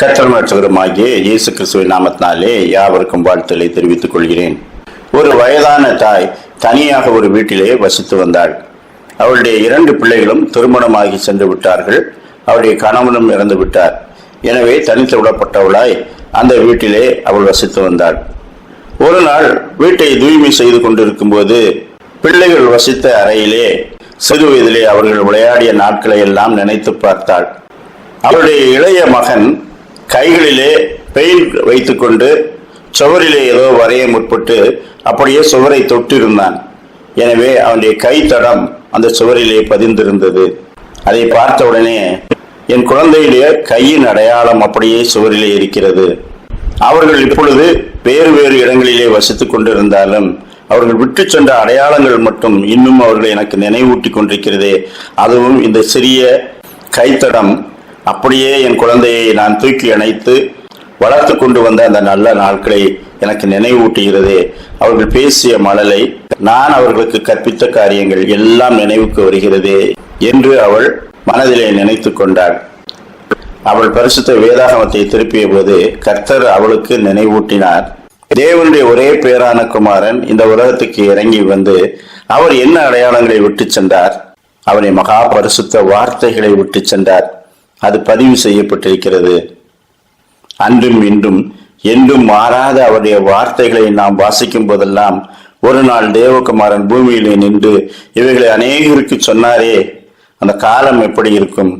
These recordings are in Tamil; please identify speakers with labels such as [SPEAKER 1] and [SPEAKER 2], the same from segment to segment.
[SPEAKER 1] கற்றல் இயேசு கிறிஸ்துவின் நாமத்தினாலே யாவருக்கும் வாழ்த்துக்களை தெரிவித்துக் கொள்கிறேன். ஒரு வயதான தாய் தனியாக ஒரு வீட்டிலே வசித்து வந்தாள். அவளுடைய இரண்டு பிள்ளைகளும் திருமணமாகி சென்று விட்டார்கள். அவருடைய கணவனும் இறந்து விட்டார். எனவே தனித்து விடப்பட்டவளாய் அந்த வீட்டிலே அவள் வசித்து வந்தாள். ஒரு நாள் வீட்டை தூய்மை செய்து கொண்டிருக்கும் போது பிள்ளைகள் வசித்த அறையிலே சிறு வயதிலே அவர்கள் விளையாடிய நாட்களை எல்லாம் நினைத்து பார்த்தாள். அவருடைய இளைய மகன் கைகளிலே பெயிண்ட் வைத்துக்கொண்டு சுவரிலே ஏதோ வரைய முற்பட்டு அப்படியே சுவரை தொட்டிருந்தான். எனவே அவனுடைய கைத்தடம் அந்த சுவரிலே பதிந்திருந்தது. அதை பார்த்த உடனே என் குழந்தையுடைய கையின் அடையாளம் அப்படியே சுவரிலே இருக்கிறது. அவர்கள் இப்பொழுது வேறு வேறு இடங்களிலே வசித்துக் கொண்டிருந்தாலும் அவர்கள் விட்டு சென்ற அடையாளங்கள் மட்டும் இன்னும் அவர்களை எனக்கு நினைவூட்டி கொண்டிருக்கிறதே. அதுவும் இந்த சிறிய கைத்தடம் அப்படியே என் குழந்தையை நான் தூக்கி அணைத்து வளர்த்து கொண்டு வந்த அந்த நல்ல நாட்களை எனக்கு நினைவூட்டுகிறது. அவர்கள் பேசிய மழலை நான் அவர்களுக்கு கற்பித்த காரியங்கள் எல்லாம் நினைவுக்கு வருகிறதே என்று அவள் மனதிலே நினைத்து கொண்டாள். அவள் பரிசுத்த வேதாகமத்தை திருப்பிய போது கர்த்தர் அவளுக்கு நினைவூட்டினார். தேவனுடைய ஒரே பேரான குமாரன் இந்த உலகத்துக்கு இறங்கி வந்து அவர் என்ன அடையாளங்களை விட்டு சென்றார்? அவனை மகா பரிசுத்த வார்த்தைகளை விட்டு சென்றார். அது பதிவு செய்யப்பட்டிருக்கிறது. அன்றும் இன்றும் என்றும் மாறாத அவருடைய வார்த்தைகளை நாம் வாசிக்கும் போதெல்லாம் ஒரு நாள் தேவகுமாரன் பூமியிலே நின்று இவைகளை அநேகருக்கு சொன்னாரே அந்த காலம் எப்படி இருக்கும்?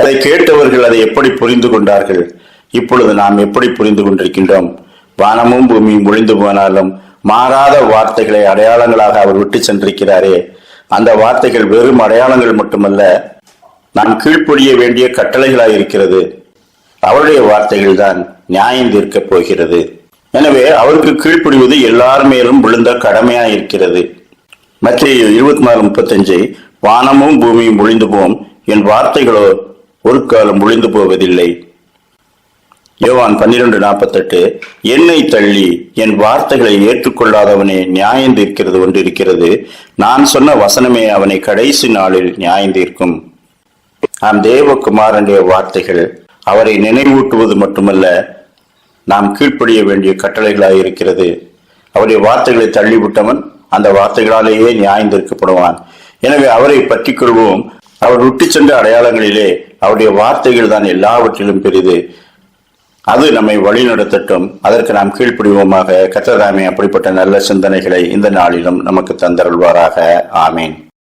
[SPEAKER 1] அதை கேட்டவர்கள் அதை எப்படி புரிந்து கொண்டார்கள்? இப்பொழுது நாம் எப்படி புரிந்து கொண்டிருக்கின்றோம்? வானமும் பூமியும் ஒழிந்து போனாலும் மாறாத வார்த்தைகளை அடையாளங்களாக அவர் விட்டு சென்றிருக்கிறாரே. அந்த வார்த்தைகள் வெறும் அடையாளங்கள் மட்டுமல்ல நாம் கீழ்ப்பொழிய வேண்டிய கட்டளைகளாயிருக்கிறது. அவருடைய வார்த்தைகள்தான் நியாயம் தீர்க்கப் போகிறது. எனவே அவருக்கு கீழ்ப்படிவது எல்லார் மேலும் விழுந்த கடமையாயிருக்கிறது. மத்திய இருபத்தி நாலு முப்பத்தஞ்சு வானமும் பூமியும் ஒழிந்து போம் என் வார்த்தைகளோ ஒரு காலம் ஒழிந்து போவதில்லை. யோவான் பன்னிரண்டு நாற்பத்தெட்டு என்னை தள்ளி என் வார்த்தைகளை ஏற்றுக்கொள்ளாதவனே நியாயம் தீர்க்கிறது ஒன்று இருக்கிறது நான் சொன்ன வசனமே அவனை கடைசி நாளில் நியாயம் தீர்க்கும். நாம் தேவகுமாரனுடைய வார்த்தைகள் அவரை நினைவூட்டுவது மட்டுமல்ல நாம் கீழ்ப்படிய வேண்டிய கட்டளைகளாக இருக்கிறது. அவருடைய வார்த்தைகளை தள்ளிவிட்டவன் அந்த வார்த்தைகளாலேயே நியாயந்திருக்கப்படுவான் எனவே அவரை பற்றி கொள்வோம். அவர் விட்டு சென்ற அடையாளங்களிலே அவருடைய வார்த்தைகள் தான் எல்லாவற்றிலும் பெரிது. அது நம்மை வழிநடத்தட்டும். அதற்கு நாம் கீழ்ப்படிவோமாக. கத்ததாமே அப்படிப்பட்ட நல்ல சிந்தனைகளை இந்த நாளிலும் நமக்கு தந்தருள்வாராக. ஆமேன்.